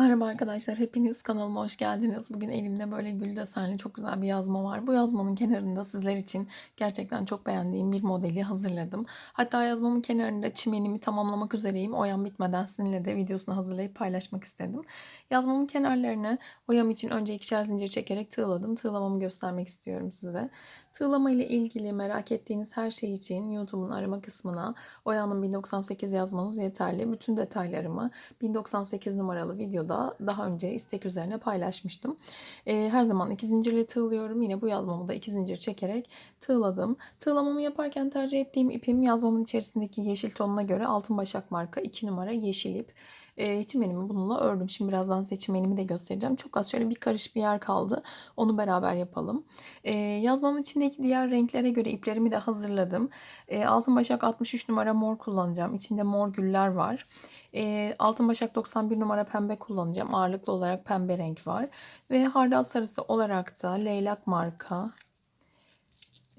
Merhaba arkadaşlar, hepiniz kanalıma hoş geldiniz. Bugün elimde böyle gül desenli çok güzel bir yazma var. Bu yazmanın kenarında sizler için gerçekten çok beğendiğim bir modeli hazırladım. Hatta yazmamın kenarında çimenimi tamamlamak üzereyim. Oyam bitmeden sizinle de videosunu hazırlayıp paylaşmak istedim. Yazmamın kenarlarını oyam için önce ikişer zincir çekerek tığladım. Tığlamamı göstermek istiyorum size. Tığlama ile ilgili merak ettiğiniz her şey için YouTube'un arama kısmına Oya'nın 1098 yazmanız yeterli. Bütün detaylarımı 1098 numaralı videoda daha önce istek üzerine paylaşmıştım. Ee, her zaman iki zincirle tığlıyorum. Yine bu yazmamı da iki zincir çekerek tığladım. Tığlamamı yaparken tercih ettiğim ipim yazmamın içerisindeki yeşil tonuna göre altın başak marka 2 numara yeşil ip. E, çimenimi bununla ördüm. Şimdi birazdan size çimenimi de göstereceğim. Çok az şöyle bir karış bir yer kaldı. Onu beraber yapalım. E, yazmamın içindeki diğer renklere göre iplerimi de hazırladım. E, altın başak 63 numara mor kullanacağım. İçinde mor güller var. E, altın başak 91 numara pembe kullanacağım. Ağırlıklı olarak pembe renk var. Ve hardal sarısı olarak da leylak marka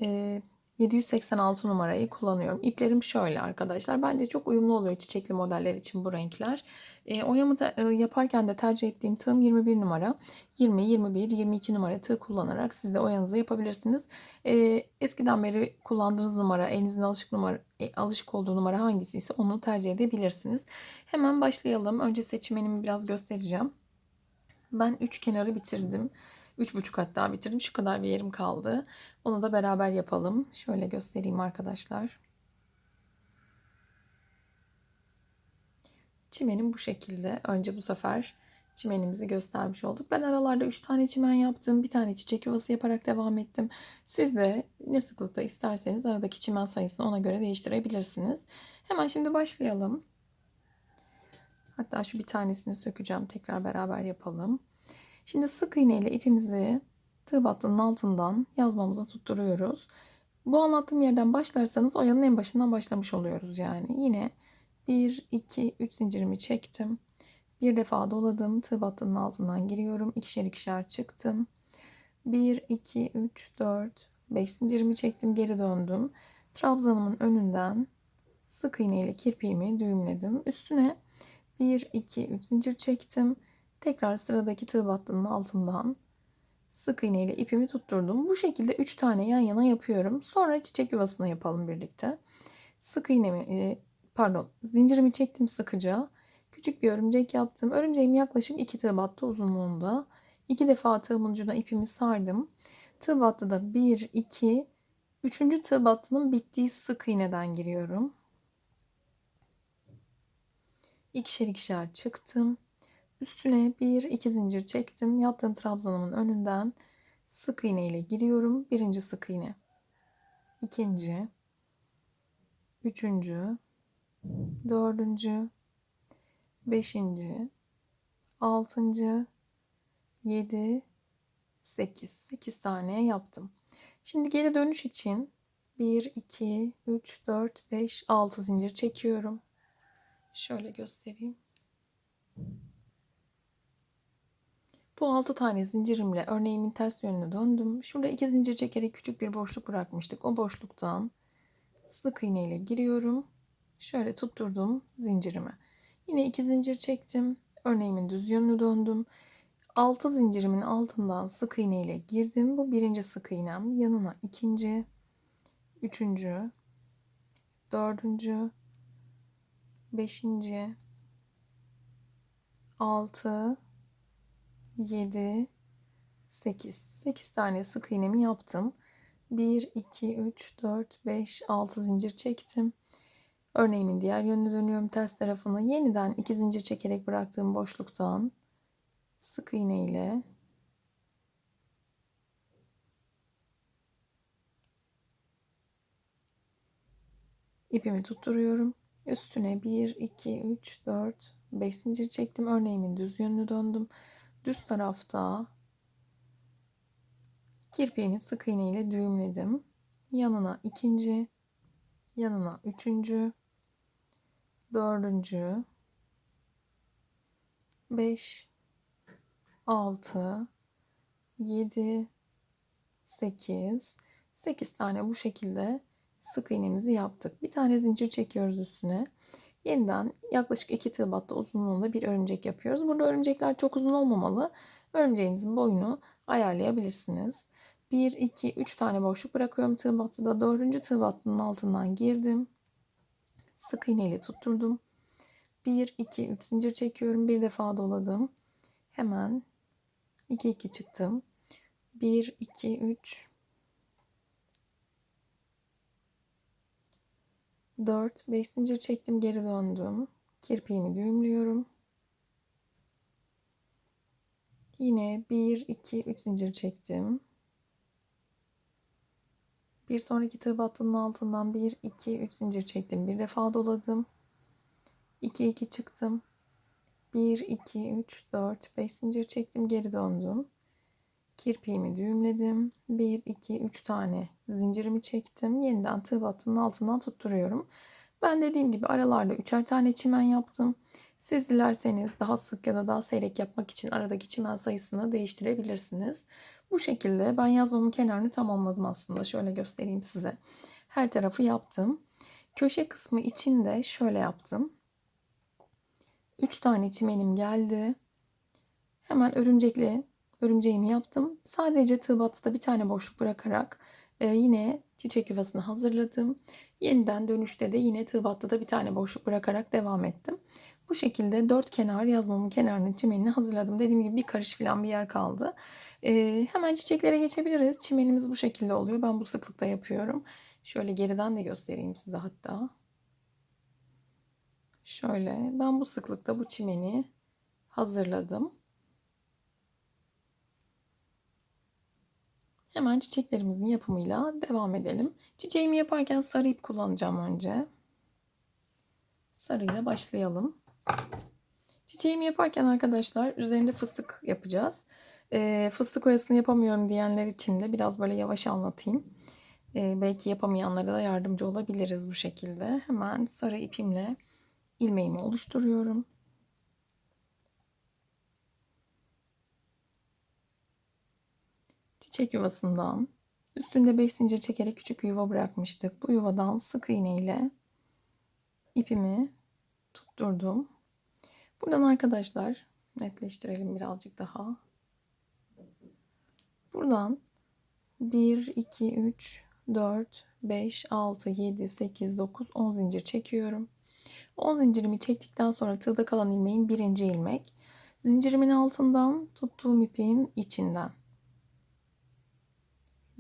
e, 786 numarayı kullanıyorum. İplerim şöyle arkadaşlar. Bence çok uyumlu oluyor çiçekli modeller için bu renkler. E, oyamı da e, yaparken de tercih ettiğim tığım 21 numara. 20, 21, 22 numara tığ kullanarak siz de oyanızı yapabilirsiniz. E, eskiden beri kullandığınız numara, elinizin alışık numara, e, alışık olduğu numara hangisi ise onu tercih edebilirsiniz. Hemen başlayalım. Önce seçmenimi biraz göstereceğim. Ben üç kenarı bitirdim. Üç buçuk hatta bitirdim. Şu kadar bir yerim kaldı. Onu da beraber yapalım. Şöyle göstereyim arkadaşlar. Çimenim bu şekilde. Önce bu sefer çimenimizi göstermiş olduk. Ben aralarda 3 tane çimen yaptım. Bir tane çiçek yuvası yaparak devam ettim. Siz de ne sıklıkta isterseniz aradaki çimen sayısını ona göre değiştirebilirsiniz. Hemen şimdi başlayalım. Hatta şu bir tanesini sökeceğim. Tekrar beraber yapalım. Şimdi sık iğne ile ipimizi tığ battının altından yazmamıza tutturuyoruz. Bu anlattığım yerden başlarsanız oyanın en başından başlamış oluyoruz yani. Yine 1, 2, 3 zincirimi çektim. Bir defa doladım. Tığ battının altından giriyorum. İkişer ikişer çıktım. 1, 2, 3, 4, 5 zincirimi çektim. Geri döndüm. Trabzanımın önünden sık iğne ile kirpiğimi düğümledim. Üstüne 1, 2, 3 zincir çektim. Tekrar sıradaki tığ battının altından sık iğne ile ipimi tutturdum. Bu şekilde 3 tane yan yana yapıyorum. Sonra çiçek yuvasını yapalım birlikte. Sık iğnemi e, pardon zincirimi çektim sıkıca. Küçük bir örümcek yaptım. Örümceğim yaklaşık 2 tığ battı uzunluğunda. 2 defa tığımın ucuna ipimi sardım. Tığ battıda 1, 2, 3. tığ battının bittiği sık iğneden giriyorum. İkişer ikişer çıktım. Üstüne bir iki zincir çektim. Yaptığım trabzanımın önünden sık iğne ile giriyorum. Birinci sık iğne. ikinci, üçüncü, dördüncü, beşinci, altıncı, yedi, sekiz. Sekiz tane yaptım. Şimdi geri dönüş için 1, 2, 3, 4, 5, 6 zincir çekiyorum. Şöyle göstereyim. Bu 6 tane zincirimle örneğimin ters yönüne döndüm. Şurada 2 zincir çekerek küçük bir boşluk bırakmıştık. O boşluktan sık iğne ile giriyorum. Şöyle tutturdum zincirimi. Yine 2 zincir çektim. Örneğimin düz yönünü döndüm. 6 zincirimin altından sık iğne ile girdim. Bu birinci sık iğnem. Yanına ikinci, üçüncü, dördüncü, beşinci, altı, 7, 8. 8 tane sık iğnemi yaptım. 1, 2, 3, 4, 5, 6 zincir çektim. Örneğimin diğer yönünü dönüyorum ters tarafını. Yeniden 2 zincir çekerek bıraktığım boşluktan sık iğne ile ipimi tutturuyorum. Üstüne 1, 2, 3, 4, 5 zincir çektim. Örneğimin düz yönünü döndüm düz tarafta kirpiğimi sık iğne ile düğümledim. Yanına ikinci, yanına üçüncü, dördüncü, beş, altı, yedi, sekiz, sekiz tane bu şekilde sık iğnemizi yaptık. Bir tane zincir çekiyoruz üstüne. Yeniden yaklaşık 2 tığ uzunluğunda bir örümcek yapıyoruz. Burada örümcekler çok uzun olmamalı. Örümceğinizin boyunu ayarlayabilirsiniz. 1, 2, 3 tane boşluk bırakıyorum tığ battıda. 4. tığ battının altından girdim. Sık iğne ile tutturdum. 1, 2, 3 zincir çekiyorum. Bir defa doladım. Hemen 2, 2 çıktım. 1, 2, 3, 4, 5 zincir çektim. Geri döndüm. Kirpiğimi düğümlüyorum. Yine 1, 2, 3 zincir çektim. Bir sonraki tığ battının altından 1, 2, 3 zincir çektim. Bir defa doladım. 2, 2 çıktım. 1, 2, 3, 4, 5 zincir çektim. Geri döndüm. Kirpiğimi düğümledim. 1, 2, 3 tane zincirimi çektim. Yeniden tığ battının altından tutturuyorum. Ben dediğim gibi aralarda üçer tane çimen yaptım. Siz dilerseniz daha sık ya da daha seyrek yapmak için aradaki çimen sayısını değiştirebilirsiniz. Bu şekilde ben yazmamın kenarını tamamladım aslında. Şöyle göstereyim size. Her tarafı yaptım. Köşe kısmı için de şöyle yaptım. 3 tane çimenim geldi. Hemen örümcekli örümceğimi yaptım. Sadece tığ battıda bir tane boşluk bırakarak e, yine çiçek yuvasını hazırladım. Yeniden dönüşte de yine tığ battıda bir tane boşluk bırakarak devam ettim. Bu şekilde dört kenar yazmamın kenarını çimenini hazırladım. Dediğim gibi bir karış falan bir yer kaldı. Ee, hemen çiçeklere geçebiliriz. Çimenimiz bu şekilde oluyor. Ben bu sıklıkta yapıyorum. Şöyle geriden de göstereyim size hatta. Şöyle ben bu sıklıkta bu çimeni hazırladım. Hemen çiçeklerimizin yapımıyla devam edelim. Çiçeğimi yaparken sarı ip kullanacağım önce. Sarıyla başlayalım. Çiçeğimi yaparken arkadaşlar üzerinde fıstık yapacağız. E, fıstık oyasını yapamıyorum diyenler için de biraz böyle yavaş anlatayım. E, belki yapamayanlara da yardımcı olabiliriz bu şekilde. Hemen sarı ipimle ilmeğimi oluşturuyorum. Çiçek yuvasından üstünde 5 zincir çekerek küçük bir yuva bırakmıştık. Bu yuvadan sık iğne ile ipimi tutturdum. Buradan arkadaşlar netleştirelim birazcık daha. Buradan 1, 2, 3, 4, 5, 6, 7, 8, 9, 10 zincir çekiyorum. 10 zincirimi çektikten sonra tığda kalan ilmeğin birinci ilmek. Zincirimin altından tuttuğum ipin içinden.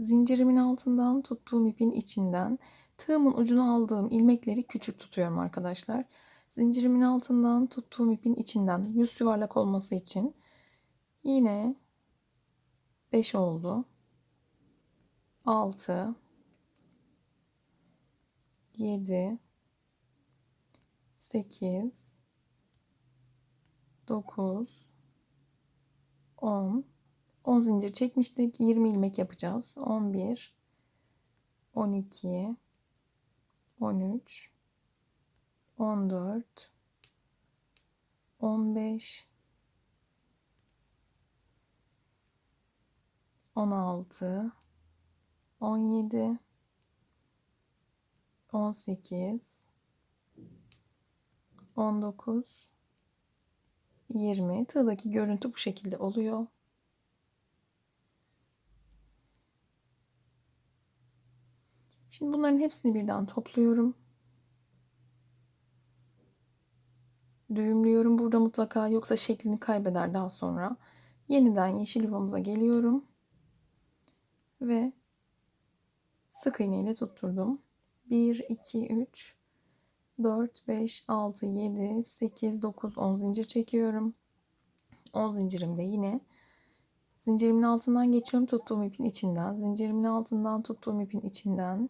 Zincirimin altından tuttuğum ipin içinden tığımın ucunu aldığım ilmekleri küçük tutuyorum arkadaşlar. Zincirimin altından tuttuğum ipin içinden yüz yuvarlak olması için yine 5 oldu. 6 7 8 9 10 10 zincir çekmiştik. 20 ilmek yapacağız. 11 12 13 14 15 16 17 18 19 20 tığdaki görüntü bu şekilde oluyor. Şimdi bunların hepsini birden topluyorum. Düğümlüyorum burada mutlaka yoksa şeklini kaybeder daha sonra. Yeniden yeşil yuvamıza geliyorum. Ve sık iğne ile tutturdum. 1, 2, 3, 4, 5, 6, 7, 8, 9, 10 zincir çekiyorum. 10 zincirimde yine zincirimin altından geçiyorum tuttuğum ipin içinden. Zincirimin altından tuttuğum ipin içinden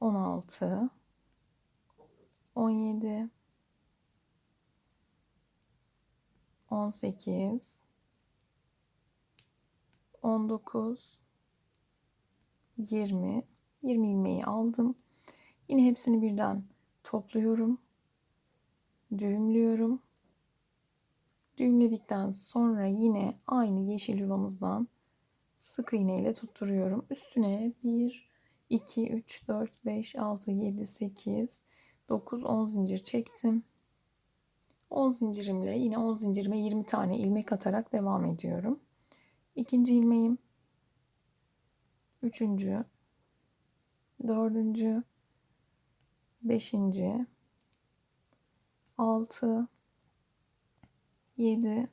16 17 18 19 20 20 ilmeği aldım. Yine hepsini birden topluyorum. Düğümlüyorum. Düğümledikten sonra yine aynı yeşil yuvamızdan sık iğne ile tutturuyorum. Üstüne 1 2 3 4 5 6 7 8 9 10 zincir çektim. 10 zincirimle yine 10 zincirime 20 tane ilmek atarak devam ediyorum. İkinci ilmeğim. Üçüncü. Dördüncü. Beşinci. Altı. Yedi.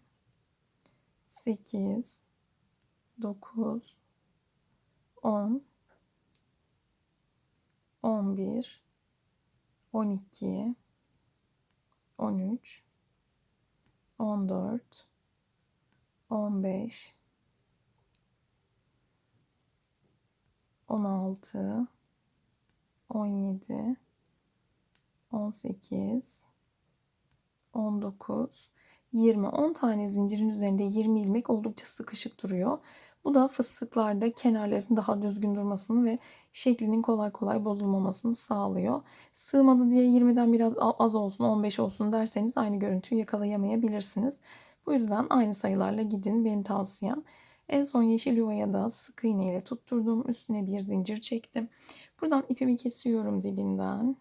Sekiz. Dokuz. On. On bir. On iki. On üç. On dört. On beş. 16 17 18 19 20 10 tane zincirin üzerinde 20 ilmek oldukça sıkışık duruyor. Bu da fıstıklarda kenarların daha düzgün durmasını ve şeklinin kolay kolay bozulmamasını sağlıyor. Sığmadı diye 20'den biraz az olsun 15 olsun derseniz aynı görüntüyü yakalayamayabilirsiniz. Bu yüzden aynı sayılarla gidin benim tavsiyem. En son yeşil yuvaya da sık iğne ile tutturdum. Üstüne bir zincir çektim. Buradan ipimi kesiyorum dibinden.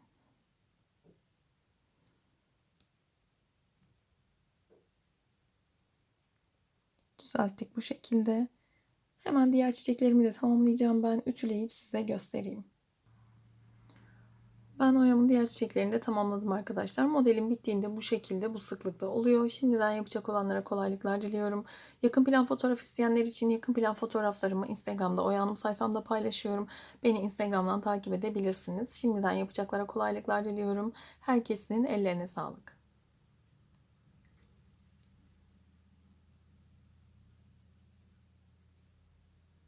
Düzelttik bu şekilde. Hemen diğer çiçeklerimi de tamamlayacağım ben. Ütüleyip size göstereyim. Ben oyamın diğer çiçeklerini de tamamladım arkadaşlar. Modelim bittiğinde bu şekilde bu sıklıkta oluyor. Şimdiden yapacak olanlara kolaylıklar diliyorum. Yakın plan fotoğraf isteyenler için yakın plan fotoğraflarımı Instagram'da Oyanım sayfamda paylaşıyorum. Beni Instagram'dan takip edebilirsiniz. Şimdiden yapacaklara kolaylıklar diliyorum. Herkesin ellerine sağlık.